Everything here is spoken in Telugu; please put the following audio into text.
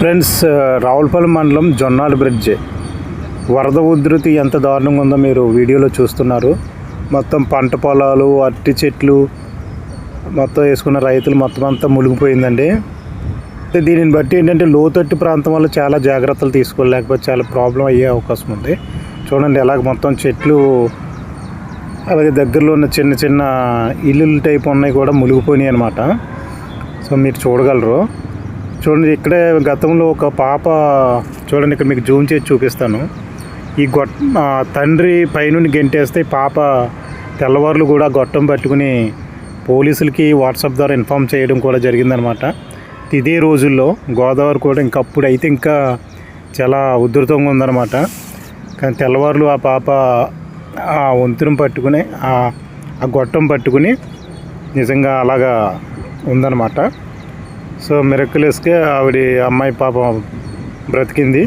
ఫ్రెండ్స్ రావులపల్లి మండలం జొన్నాల బ్రిడ్జ్. వరద ఉధృతి ఎంత దారుణంగా ఉందో మీరు వీడియోలో చూస్తున్నారు. మొత్తం పంట పొలాలు అరటి చెట్లు మొత్తం వేసుకున్న రైతులు మొత్తం అంతా మునిగిపోయిందండి. దీనిని బట్టి ఏంటంటే లోతట్టు ప్రాంతం వల్ల చాలా జాగ్రత్తలు తీసుకోలేకపోతే చాలా ప్రాబ్లం అయ్యే అవకాశం ఉంది. చూడండి ఎలాగ మొత్తం చెట్లు అలాగే దగ్గరలో ఉన్న చిన్న చిన్న ఇల్లులు టైప్ ఉన్నాయి కూడా మునిగిపోయినాయి అనమాట సో మీరు చూడగలరు. చూడండి ఇక్కడే గతంలో ఒక పాప చూడండి ఇక్కడ మీకు జూమ్ చేసి చూపిస్తాను. ఈ గొట్ ఆ తండ్రి పైనుండి గెంటేస్తే పాప తెల్లవారులు కూడా గొట్టం పట్టుకుని పోలీసులకి వాట్సాప్ ద్వారా ఇన్ఫామ్ చేయడం కూడా జరిగిందనమాట. ఇదే రోజుల్లో గోదావరి కూడా ఇంకా అప్పుడు అయితే ఇంకా చాలా ఉధృతంగా ఉందన్నమాట కానీ తెల్లవారులు ఆ పాప ఆ వంతును పట్టుకుని ఆ ఆ గొట్టం పట్టుకుని నిజంగా అలాగా ఉందన్నమాట సో మిరక్కులేస్కే ఆవిడ అమ్మాయి పాపం బ్రతికింది.